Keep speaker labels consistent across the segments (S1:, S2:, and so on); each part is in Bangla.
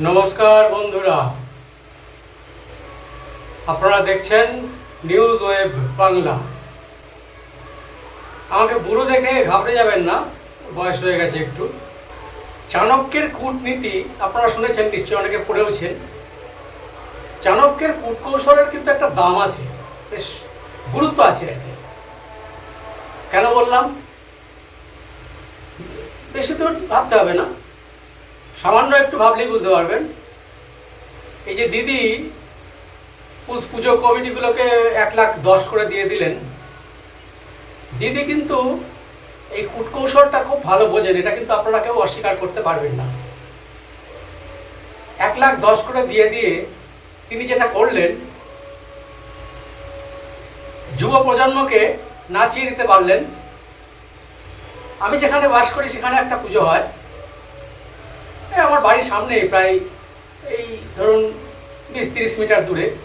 S1: নমস্কার বন্ধুরা। আপনারা দেখছেন নিউজ ওয়েব বাংলা। আমাকে বুড়ো দেখে ঘাবড়ে যাবেন না, বয়স হয়ে গেছে একটু। চাণক্যের কূটনীতি, আপনারা শুনেছেন, নিশ্চয়ই অনেকে পড়েওছেন। চাণক্যের কূটকৌশলের কিন্তু একটা দাম আছে, বেশ গুরুত্ব আছে আর কি কেন বললাম? বেশি দূর ভাবতে হবে না। সামান্য একটু ভাবলেই বুঝতে পারবেন। এই যে দিদি পুজো কমিটিগুলোকে এক লাখ দশ করে দিয়ে দিলেন। দিদি কিন্তু এই কূটকৌশলটা খুব ভালো বোঝেন, এটা কিন্তু আপনারা কেউ অস্বীকার করতে পারবেন না। এক লাখ দশ করে দিয়ে দিয়ে তিনি যেটা করলেন, যুব প্রজন্মকে নাচিয়ে দিতে পারলেন। আমি যেখানে বাস করি সেখানে একটা পুজো হয়। বাড়ির সামনে প্রায় এই ধরুন বিশ তিরিশ মিটার দূরে।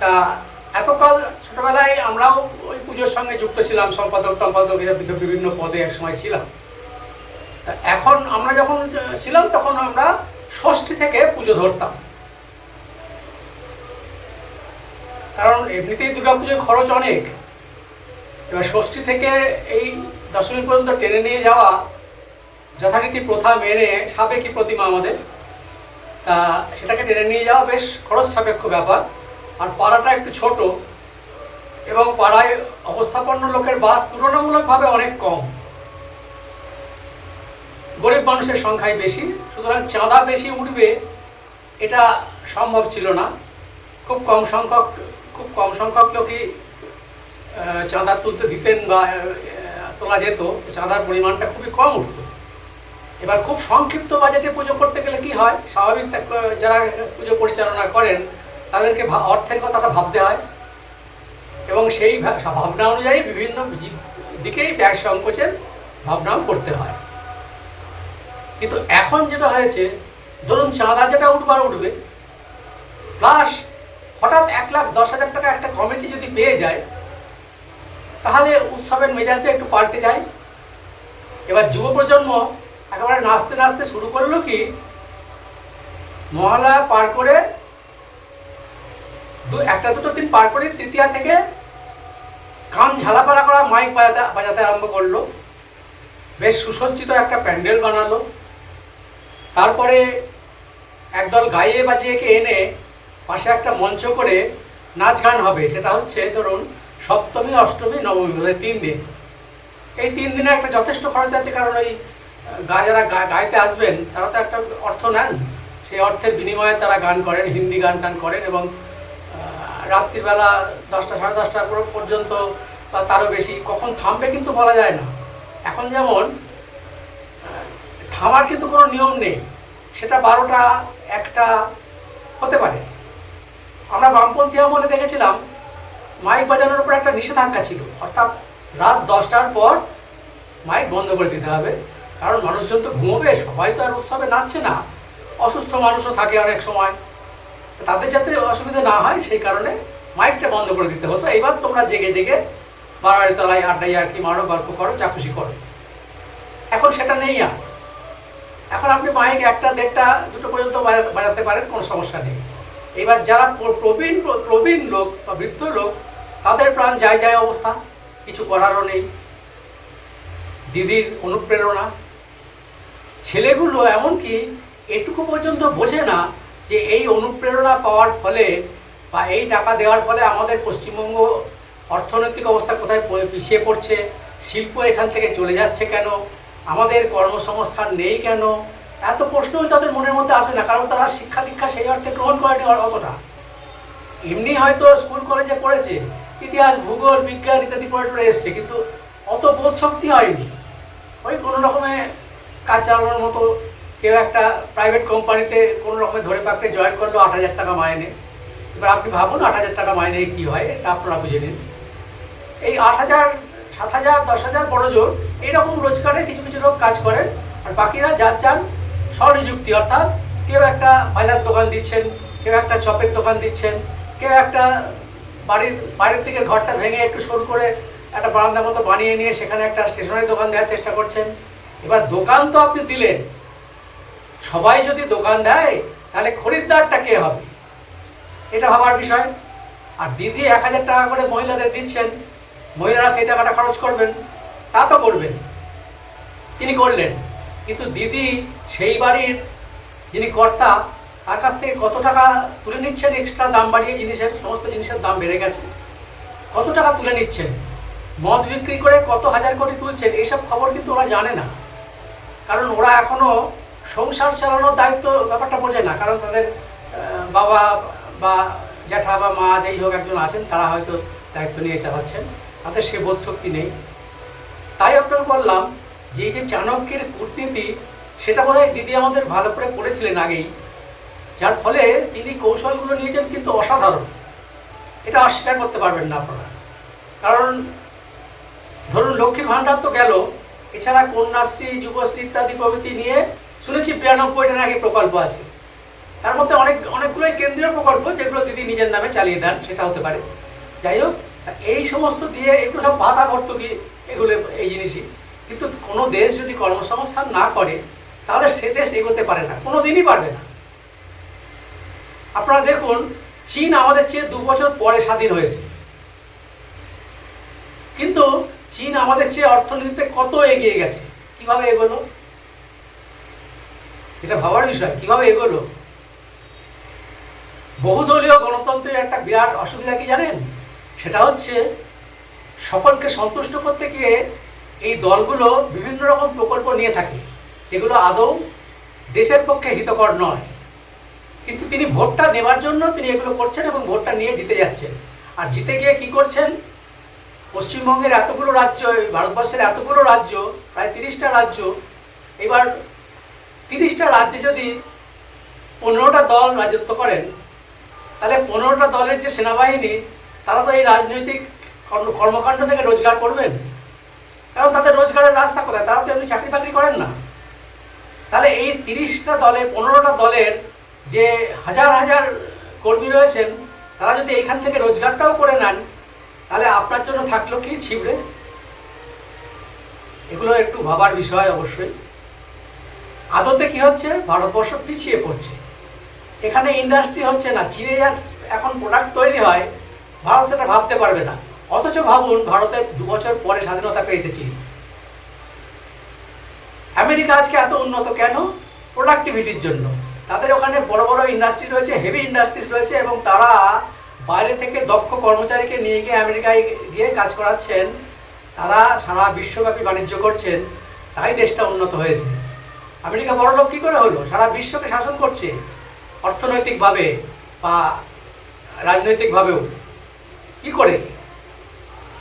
S1: তা এতকাল ছোটবেলায় আমরাও ওই পুজোর সঙ্গে যুক্ত ছিলাম, সম্পাদক টম্পাদক বিভিন্ন- পদে এক সময় ছিলাম। তা এখন আমরা যখন ছিলাম তখন আমরা ষষ্ঠী থেকে পুজো ধরতাম। কারণ এমনিতেই দুর্গাপুজোয় খরচ অনেক। এবার ষষ্ঠী থেকে এই দশমী পর্যন্ত টেনে নিয়ে যাওয়া যথারীতি প্রথা মেনে সাবেকি প্রতিমা আমাদের? তা সেটাকে টেনে নিয়ে যাওয়া বেশ খরচ সাপেক্ষ ব্যাপার। আর পাড়াটা একটু ছোট এবং পাড়ায় অবস্থাপন্ন লোকের বাস তুলনামূলকভাবে অনেক কম। গরিব মানুষের সংখ্যাই বেশি, সুতরাং চাঁদা বেশি উঠবে এটা সম্ভব ছিল না। খুব কম সংখ্যক, খুব কম সংখ্যক লোকই চাঁদা তুলতে দিতেন বা তোলা যেত। চাঁদার পরিমাণটা খুবই কম উঠতো। এবার খুব সংক্ষিপ্ত বাজেটে পুজো করতে গেলে কি হয়? স্বাভাবিক যারা পুজো পরিচালনা করেন, তাদেরকে অর্থের কথাটা ভাবতে হয়। এবং সেই ভাবনা অনুযায়ী বিভিন্ন দিকেই ব্যয় সংকোচের ভাবনাও করতে হয়। কিন্তু এখন যেটা হয়েছে, ধরুন চাঁদা যেটা উঠবার উঠবে প্লাস হঠাৎ এক লাখ দশ হাজার টাকা একটা কমিটি যদি পেয়ে যায়, তাহলে উৎসবের মেজাজটা একটু পাল্টে যায়। এবার যুব প্রজন্ম একেবারে নাচতে নাচতে শুরু করল কি? মহালয়া পার করে দু একটা দুটো দিন পার করে তৃতীয়া থেকে কান ঝালাপালা করা মাইক বাজাতে বাজাতে আরম্ভ করল। বেশ সুসজ্জিত একটা প্যান্ডেল বানালো। তারপরে একদল গাইয়ে বাজিয়েকে এনে পাশে একটা মঞ্চ করে নাচ গান হবে। সেটা হচ্ছে ধরুন সপ্তমী, অষ্টমী, নবমী তিন দিন। এই তিন দিনে একটা যথেষ্ট খরচ আছে, কারণ ওই যারা গাইতে আসবেন, তারা তো একটা অর্থ নেন। সেই অর্থের বিনিময়ে তারা গান করেন, হিন্দি গান টান করেন এবং রাত্রিবেলা দশটা, সাড়ে দশটা পর্যন্ত বা তারও বেশি, কখন থামবে কিন্তু বলা যায় না। এখন যেমন থামার কিন্তু কোনো নিয়ম নেই। সেটা বারোটা, একটা হতে পারে। আমরা বামপন্থী আমলে দেখেছিলাম, মাইক বাজানোর উপর একটা নিষেধাজ্ঞা ছিল। অর্থাৎ রাত দশটার পর মাইক বন্ধ করে দিতে হবে। কারণ মানুষজন তো ঘুমোবে, সবাই তো আর উৎসবে নাচছে না। অসুস্থ মানুষও থাকে অনেক সময়। তাদের যাতে অসুবিধা না হয়, সেই কারণে মাইকটা বন্ধ করে দিতে হতো। এবার তোমরা জেগে জেগে বাড়াড়ি তলায় আড্ডাই আর কি মারো, গল্প করো, যা খুশি করো। এখন সেটা নেই আর। এখন আপনি মাইক একটা, দেড়টা, দুটো পর্যন্ত বাজাতে পারেন, কোনো সমস্যা নেই। এবার যারা প্রবীণ প্রবীণ লোক বা বৃদ্ধ লোক, তাদের প্রাণ যায় যায় অবস্থা। কিছু করারও নেই। দিদির অনুপ্রেরণা। ছেলেগুলো এমনকি এটুকু পর্যন্ত বোঝে না যে এই অনুপ্রেরণা পাওয়ার ফলে বা এই টাকা দেওয়ার ফলে আমাদের পশ্চিমবঙ্গ অর্থনৈতিক অবস্থা কোথায় পিছিয়ে পড়ছে, শিল্প এখান থেকে চলে যাচ্ছে কেন, আমাদের কর্মসংস্থান নেই কেন? এত প্রশ্নই তাদের মনের মধ্যে আসে না, কারণ তারা শিক্ষা দীক্ষা সেই অর্থে গ্রহণ করেনি অতটা। এমনি হয়তো স্কুল, কলেজে পড়েছে, ইতিহাস, ভূগোল, বিজ্ঞান ইত্যাদি পড়ে টড়ে এসছে, কিন্তু অত বোধ শক্তি হয়নি। ওই কোনো রকমে কাজ চালানোর মতো কেউ একটা প্রাইভেট কোম্পানিতে কোনো রকমে ধরে পাকড়ে জয়েন করল আট হাজার টাকা মাইনে। এবার আপনি ভাবুন আট হাজার টাকা মাইনে কি হয়, এটা আপনারা বুঝে নিন। এই আট হাজার, সাত হাজার, দশ হাজার বড় জোর, এইরকম রোজগারে কিছু কিছু লোক কাজ করেন, আর বাকিরা যার চান স্বনিযুক্তি, অর্থাৎ কেউ একটা বাজার দোকান দিচ্ছেন, কেউ একটা চপের দোকান দিচ্ছেন, কেউ একটা বাড়ির, বাইরের দিকের ঘরটা ভেঙে একটু সরু করে একটা বারান্দার মতো বানিয়ে নিয়ে সেখানে একটা স্টেশনারি দোকান দেওয়ার চেষ্টা করছেন। এবার দোকান তো আপনি দিলেন। সবাই যদি দোকান দেয়, তাহলে খরিদ্দারটা কে হবে? এটা ভাবার বিষয়। আর দিদি এক হাজার টাকা করে মহিলাদের দিচ্ছেন, মহিলারা সেই টাকাটা খরচ করবেন, তা তো করবেন। তিনি করলেন। কিন্তু দিদি সেই বাড়ির যিনি কর্তা, তার কাছ থেকে কত টাকা তুলে নিচ্ছেন? এক্সট্রা দাম বাড়িয়ে জিনিসের, সমস্ত জিনিসের দাম বেড়ে গেছে। কত টাকা তুলে নিচ্ছেন? মদ বিক্রি করে কত হাজার কোটি তুলছেন? এইসব খবর কিন্তু ওরা জানে না। কারণ ওরা এখনও সংসার চালানোর দায়িত্ব ব্যাপারটা বোঝে না। কারণ তাদের বাবা বা জ্যাঠা বা মা যাই হোক একজন আছেন, তারা হয়তো দায়িত্ব নিয়ে চালাচ্ছেন। তাদের সে বোধ শক্তি নেই। তাই আপনাকে বললাম যে এই যে চাণক্যের কূটনীতি, সেটা বোধহয় দিদি আমাদের ভালো করে করেছিলেন আগেই। যার ফলে তিনি কৌশলগুলো নিয়েছেন কিন্তু অসাধারণ। এটা অস্বীকার করতে পারবেন না আপনারা। কারণ ধরুন লক্ষ্মীর ভাণ্ডার তো গেল এছাড়া কন্যাশ্রী, যুবশ্রী ইত্যাদি প্রভৃতি নিয়ে শুনেছি বিরানব্বইটা নাকি প্রকল্প আছে। তার মধ্যে অনেক, অনেকগুলোই কেন্দ্রীয় প্রকল্প যেগুলো দিদি নিজের নামে চালিয়ে দেন, সেটা হতে পারে। যাই হোক, এই সমস্ত দিয়ে এগুলো সব বাধা ভর্তুকি এগুলো, এই জিনিসই। কিন্তু কোনো দেশ যদি কর্মসংস্থান না করে, তাহলে সে দেশ এগোতে পারে না কোনো দিনই পারবে না। আপনারা দেখুন, চীন আমাদের চেয়ে দু বছর পরে স্বাধীন হয়েছে। কিন্তু চীন আমাদের চেয়ে অর্থনীতিতে কত এগিয়ে গেছে? কীভাবে এগোলো? এটা ভাবার বিষয়, কীভাবে এগোলো? বহুদলীয় গণতন্ত্রের একটা বিরাট অসুবিধা কি জানেন? সেটা হচ্ছে সকলকে সন্তুষ্ট করতে গিয়ে এই দলগুলো বিভিন্ন রকম প্রকল্প নিয়ে থাকে, যেগুলো আদৌ দেশের পক্ষে হিতকর নয়। কিন্তু তিনি ভোটটা নেবার জন্য তিনি এগুলো করছেন এবং ভোটটা নিয়ে জিতে যাচ্ছেন। আর জিতে গিয়ে কি করছেন? পশ্চিমবঙ্গের এতগুলো রাজ্য ভারতবর্ষের এতগুলো রাজ্য, প্রায় তিরিশটা রাজ্য, এবার তিরিশটা রাজ্যে যদি পনেরোটা দল রাজত্ব করেন, তাহলে পনেরোটা দলের যে সেনাবাহিনী, তারা তো এই রাজনৈতিক কর্ম- কর্মকাণ্ড থেকে রোজগার করবেন। কারণ তাদের রোজগারের রাস্তা কোথায়? তারা তো এমনি চাকরি বাকরি করেন না। তাহলে এই তিরিশটা দলে, পনেরোটা দলের যে হাজার হাজার কর্মী রয়েছেন, তারা যদি এখান থেকে রোজগারটাও করে নেন তাহলে আপনার জন্য থাকল কি ছিবড়ে? এগুলো একটু ভাবার বিষয় অবশ্যই। আদতে কি হচ্ছে? ভারতবর্ষ পিছিয়ে পড়ছে। এখানে ইন্ডাস্ট্রি হচ্ছে না চীনে যা এখন প্রোডাক্ট তৈরি হয়, ভারত সেটা ভাবতে পারবে না। অথচ ভাবুন, ভারতের দু বছর পরে স্বাধীনতা পেয়েছে চীন। আমেরিকা আজকে এত উন্নত কেন? প্রোডাক্টিভিটির জন্য। তাদের ওখানে বড় বড় ইন্ডাস্ট্রি রয়েছে হেভি ইন্ডাস্ট্রিজ রয়েছে এবং তারা বাইরে থেকে দক্ষ কর্মচারীকে নিয়ে গিয়ে আমেরিকায় গিয়ে কাজ করাচ্ছেন, তারা সারা বিশ্বব্যাপী বাণিজ্য করছেন, তাই দেশটা উন্নত হয়েছে। আমেরিকা বড় লোক কী করে হলো? সারা বিশ্বকে শাসন করছে অর্থনৈতিকভাবে বা রাজনৈতিকভাবেও। কি করে?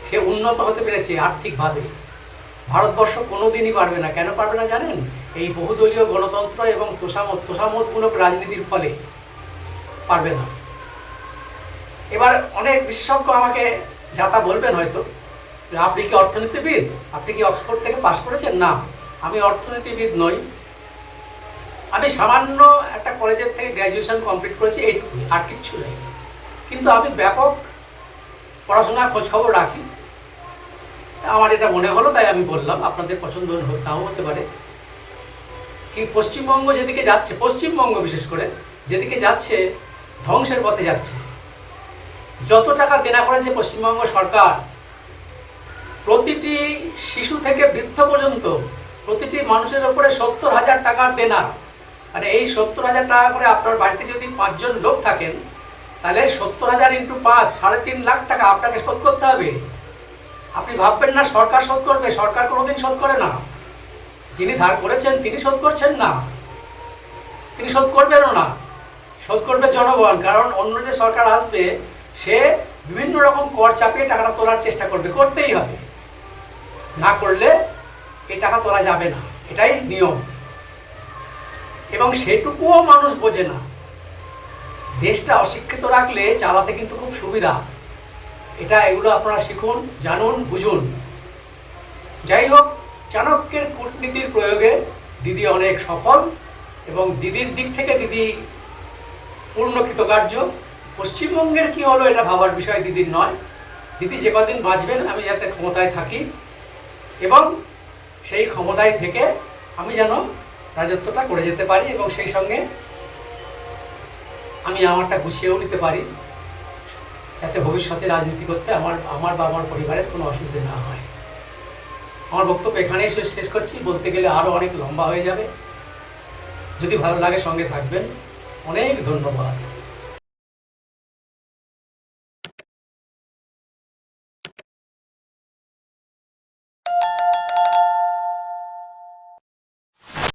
S1: সে উন্নত হতে পেরেছে আর্থিকভাবে। ভারতবর্ষ কোনো দিনই পারবে না। কেন পারবে না জানেন? এই বহুদলীয় গণতন্ত্র এবং তোষামত তোষামতমূলক রাজনীতির ফলে পারবে না। এবার অনেক বিশেষজ্ঞ আমাকে যাতা বলবেন হয়তো। আপনি কি অর্থনীতিবিদ? আপনি কি অক্সফোর্ড থেকে পাশ করেছেন? না, আমি অর্থনীতিবিদ নই। আমি সামান্য একটা কলেজের থেকে গ্র্যাজুয়েশন কমপ্লিট করেছি, এইটুকুই, আর কিচ্ছু নেই। কিন্তু আমি ব্যাপক পড়াশোনা খোঁজখবর রাখি। আমার এটা মনে হলো, তাই আমি বললাম, আপনাদের পছন্দ নাও হতে পারে। কি পশ্চিমবঙ্গ যেদিকে যাচ্ছে, পশ্চিমবঙ্গ বিশেষ করে, যেদিকে যাচ্ছে, ধ্বংসের পথে যাচ্ছে। যত টাকা দেনা করেছে পশ্চিমবঙ্গ সরকার, প্রতিটি শিশু থেকে বৃদ্ধ পর্যন্ত প্রতিটি মানুষের ওপরে সত্তর হাজার টাকার দেনা মানে এই সত্তর হাজার টাকা করে আপনার বাড়িতে যদি পাঁচজন লোক থাকেন, তাহলে সত্তর হাজার ইন্টু পাঁচ, সাড়ে তিন লাখ টাকা আপনাকে শোধ করতে হবে। আপনি ভাববেন না, সরকার শোধ করবে, সরকার কোনোদিন শোধ করে না। যিনি ধার করেছেন, তিনি শোধ করছেন না। তিনি শোধ করবেনও না। শোধ করবে জনগণ, কারণ অন্য যে সরকার আসবে সে বিভিন্ন রকম কর চাপিয়ে টাকাটা তোলার চেষ্টা করবে, করতেই হবে। না করলে এই টাকা তোলা যাবে না, এটাই নিয়ম। এবং সেটুকুও মানুষ বোঝে না। দেশটা অশিক্ষিত রাখলে চালাতে কিন্তু খুব সুবিধা। এটা এগুলো আপনারা শিখুন, জানুন, বুঝুন। যাই হোক, চাণক্যের কূটনীতির প্রয়োগে দিদি অনেক সফল এবং দিদির দিক থেকে দিদি পূর্ণ কৃতকার্য। পশ্চিমবঙ্গের কি হলো এটা ভাবার বিষয় দিদির নয়। দিদি যে কদিন বাঁচবেন, আমি যাতে ক্ষমতায় থাকি এবং সেই ক্ষমতায় থেকে আমি যেন রাজত্বটা করে যেতে পারি এবং সেই সঙ্গে আমি আমারটা গুছিয়েও নিতে পারি, যাতে ভবিষ্যতে রাজনীতি করতে আমার আমার বা আমার পরিবারের কোনো অসুবিধে না হয়। আমার বক্তব্য এখানেই শেষ করছি। বলতে গেলে আরও অনেক লম্বা হয়ে যাবে। যদি ভালো লাগে সঙ্গে থাকবেন। অনেক ধন্যবাদ।